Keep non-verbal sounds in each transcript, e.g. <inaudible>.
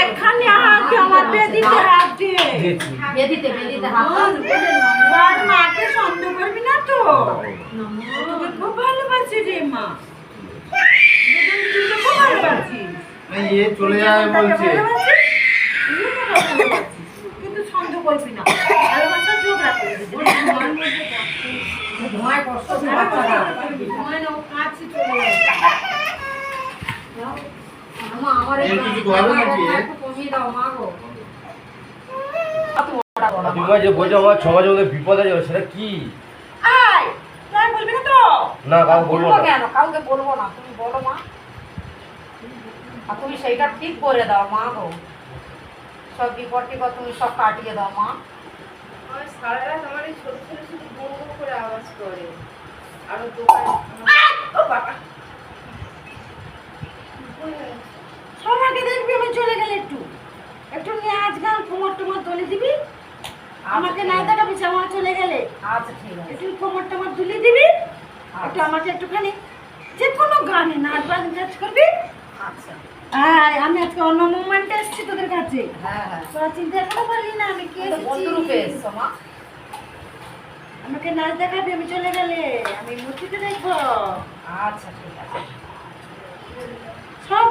একখানে হাত দে, আমার বেদিতে হাত দে। দিয়েছি বেদিতে বেদিতে হাত আর মাকে সন্দেহ করবি না তো? তোকে খুব ভালোবাসি রে মা। খুব এ চলে যাবে বলছে। ভালোবাসিস। কিন্তু সন্দেহ করবি না। ভালোবাসা ধোঁয়ায় কষ্ট বাচ্চারা। না কাছে চলে যাবে যে বলছো আমার সমাজে ওদের বিপদ আছে সেটা কি? আয় তাই বলবি না তো। না বলব বলব না। কেন? কাউকে বলব না। তুমি বলো মা। আর তুমি সেইটা ঠিক করে দাও মা গো। সব বিপদ টিপদ তুমি সব কাটিয়ে দাও মা। সারা রাত আমার এই ছোট ছেলে শুধু করে আওয়াজ করে। আর দোকান ও বাবা। একটু। একটু নিয়ে আজকে কোমর টোমর তুলে দিবি? আমাকে না আমার চলে গেলে। আচ্ছা ঠিক আছে। একটু কোমর টোমর দিবি? একটু আমাকে একটুখানি যে কোনো গানে নাচ বাজ নাচ করবি? আচ্ছা। হ্যাঁ আমি আজকে অন্য মুভমেন্টে এসেছি তোদের কাছে। হ্যাঁ হ্যাঁ। তোরা চিন্তা এখনও পারলি না আমি কে বন্ধুরূপে আমাকে নাচ দেখাবি আমি চলে গেলে। আমি মূর্তিতে দেখব। আচ্ছা ঠিক আছে।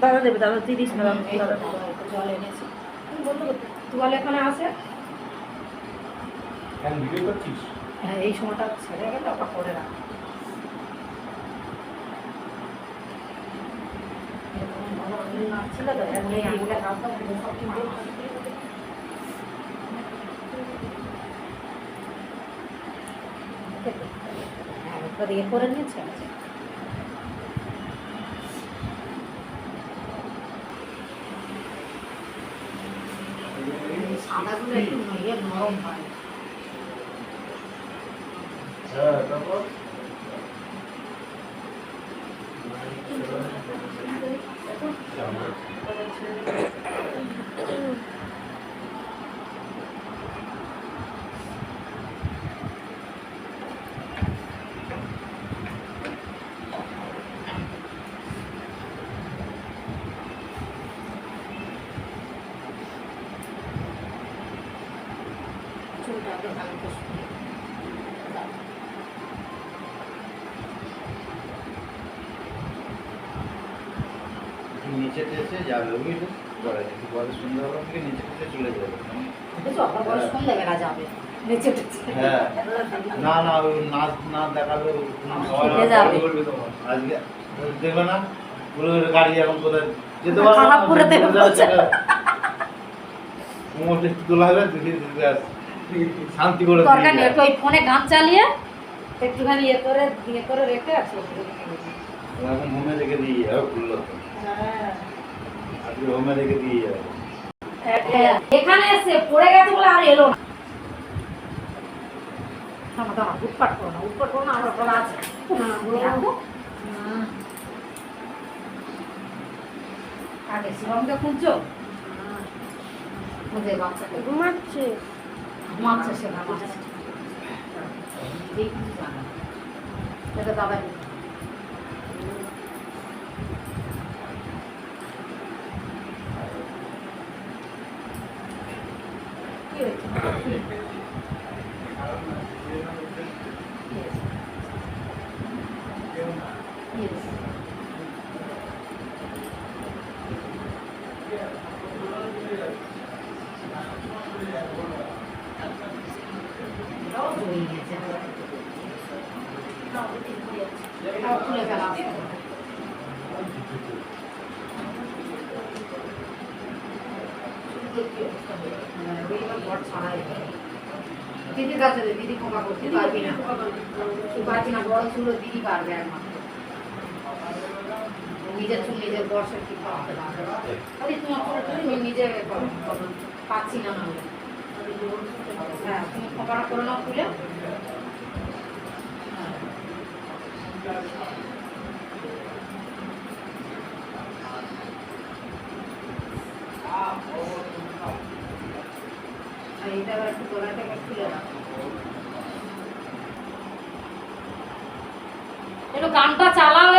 দাদা দেবে দাদা তিরিশ না জল এনেছি। তুয়াল এখানে আছে? করছিস? হ্যাঁ এই সময়টা ছেড়ে গেলে ওটা করে রাখ। ছিল তো সব হ্যাঁ করে নিয়েছে সাদাগুলো একটু ইয়ে নরম হ্যাঁ তারপর চুলটাকে ভালো করে নিচে টেসে যাবে একটু পরে সন্ধ্যাবেলা থেকে নিচে টেসে চলে যাবে। নেচে হ্যাঁ। <laughs> না না নাচ না দেখালে সবাই শিখে যাবে। বলবে তোমার। আজকে দেখবে না পুরো গাড়ি এখন কোথায়? যেতে খারাপ করে দেবে তোলা হবে দুটি ব্যাস শান্তি করে দরকার নেই একটু ওই ফোনে গান চালিয়ে একটুখানি ইয়ে করে ইয়ে করে রেখে আছে এখন হোমে রেখে দিয়ে যাবে খুললো তো। আজকে হোমে রেখে দিয়ে যাবে এখানে এসে পড়ে গেছে বলে আর এলো না। দাঁড়া দাঁড়া উৎপাট করো না উৎপাট করো না আমার বলা আছে আগে শিবমকে খুঁজছো ঘুমাচ্ছে। ঘুমাচ্ছে সে ঘুমাচ্ছে এই কিছু জানা। এটা দাদা কি হয়েছে? Yes. গেছে। হ্যাঁ, কাছে দিদি ক্ষমা করতে পারবি না পারবি না বড় ছিল দিদি পারবে একমাত্র নিজের চুল নিজের বর্ষের ঠিক করতে পারবে আরে তোমার চুল নিজে। পাচ্ছি না আমি হ্যাঁ তুমি খবর করে নাও খুলে এইটা একটু একটু গানটা চালাও